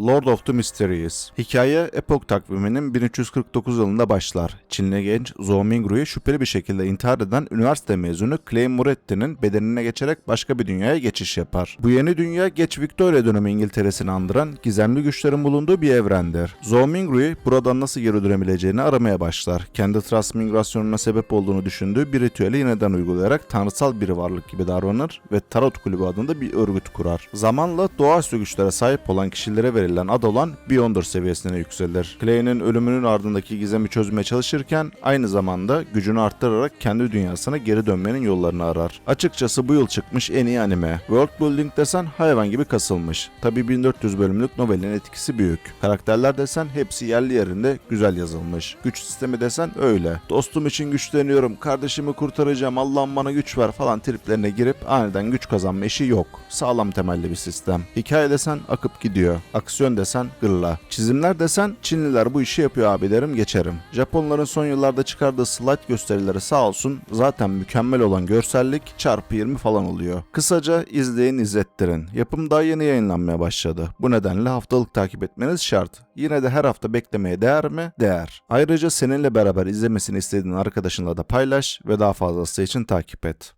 Lord of the Mysteries. Hikaye Epok takviminin 1349 yılında başlar. Çinli genç Zhou Mingru'yu şüpheli bir şekilde intihar eden üniversite mezunu Clay Moretti'nin bedenine geçerek başka bir dünyaya geçiş yapar. Bu yeni dünya geç Victoria dönemi İngiltere'sini andıran gizemli güçlerin bulunduğu bir evrendir. Zhou Mingru'yu buradan nasıl geri dönebileceğini aramaya başlar. Kendi transmigrasyonuna sebep olduğunu düşündüğü bir ritüeli yeniden uygulayarak tanrısal bir varlık gibi davranır ve Tarot Kulübü adında bir örgüt kurar. Zamanla doğaüstü güçlere sahip olan kişilere verilen ad olan Beyonder seviyesine yükselir. Clay'nin ölümünün ardındaki gizemi çözmeye çalışırken aynı zamanda gücünü arttırarak kendi dünyasına geri dönmenin yollarını arar. Açıkçası bu yıl çıkmış en iyi anime. World Building desen hayvan gibi kasılmış. Tabi 1400 bölümlük novelin etkisi büyük. Karakterler desen hepsi yerli yerinde güzel yazılmış. Güç sistemi desen öyle. Dostum için güçleniyorum, kardeşimi kurtaracağım, Allah'ım bana güç ver falan triplerine girip aniden güç kazanma işi yok. Sağlam temelli bir sistem. Hikaye desen akıp gidiyor. Aksiyon desen gırla. Çizimler desen Çinliler bu işi yapıyor abi derim geçerim. Japonların son yıllarda çıkardığı slide gösterileri sağ olsun zaten mükemmel olan görsellik çarpı 20 falan oluyor. Kısaca izleyin izlettirin. Yapım daha yeni yayınlanmaya başladı. Bu nedenle haftalık takip etmeniz şart. Yine de her hafta beklemeye değer mi? Değer. Ayrıca seninle beraber izlemesini istediğin arkadaşınla da paylaş ve daha fazlası için takip et.